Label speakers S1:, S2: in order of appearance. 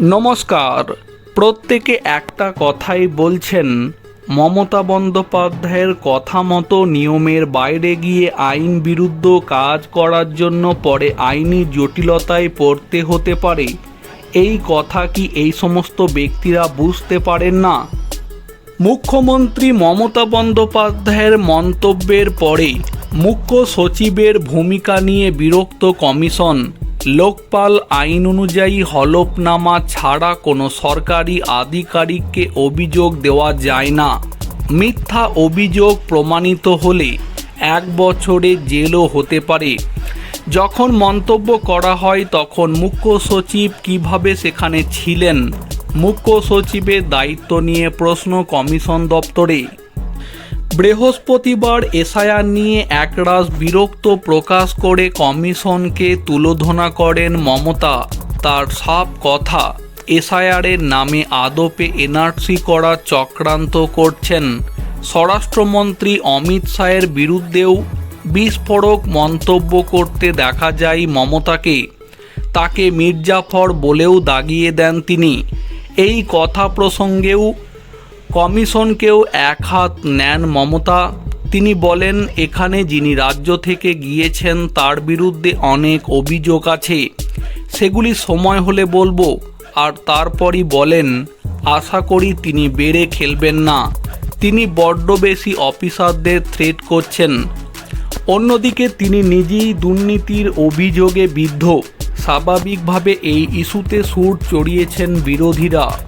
S1: নমস্কার। প্রত্যেকে একটা কথাই বলছেন, মমতা বন্দ্যোপাধ্যায়ের কথা মতো নিয়মের বাইরে গিয়ে আইন বিরুদ্ধ কাজ করার জন্য পরে আইনি জটিলতায় পড়তে হতে পারে। এই কথা কি এই সমস্ত ব্যক্তিরা বুঝতে পারেন না? মুখ্যমন্ত্রী মমতা বন্দ্যোপাধ্যায়ের মন্তব্যের পরে মুখ্য সচিবের ভূমিকা নিয়ে বিরক্ত কমিশন লোকপাল আইন অনুযায়ী হলফনামা ছাড়া কোনো সরকারি আধিকারিককে অভিযোগ দেওয়া যায় না। মিথ্যা অভিযোগ প্রমাণিত হলে এক বছরে জেলও হতে পারে। যখন মন্তব্য করা হয় তখন মুখ্য সচিব কীভাবে সেখানে ছিলেন? মুখ্য সচিবের দায়িত্ব নিয়ে প্রশ্ন কমিশন দপ্তরে। বৃহস্পতিবার এসআইআর নিয়ে একরাশ বিরক্ত প্রকাশ করে কমিশনকে তুলোধনা করেন মমতা। তার সব কথা, এসআইআরের নামে আদপে এনআরসি করার চক্রান্ত করছেন। স্বরাষ্ট্রমন্ত্রী অমিত শাহের বিরুদ্ধেও বিস্ফোরক মন্তব্য করতে দেখা যায় মমতাকে। তাকে মির্জাফর বলেও দাগিয়ে দেন তিনি। এই কথা প্রসঙ্গেও কমিশনকেও এক হাত নেন মমতা। তিনি বলেন, এখানে যিনি রাজ্য থেকে গিয়েছেন, তার বিরুদ্ধে অনেক অভিযোগ আছে। সেগুলি সময় হলে বলব। আর তারপরই বলেন, আশা করি তিনি বেড়ে খেলবেন না। তিনি বড্ড বেশি অফিসারদের থ্রেট করছেন। অন্যদিকে তিনি নিজেই দুর্নীতির অভিযোগে বিদ্ধ। স্বাভাবিকভাবে এই ইস্যুতে সুর চড়িয়েছেন বিরোধীরা।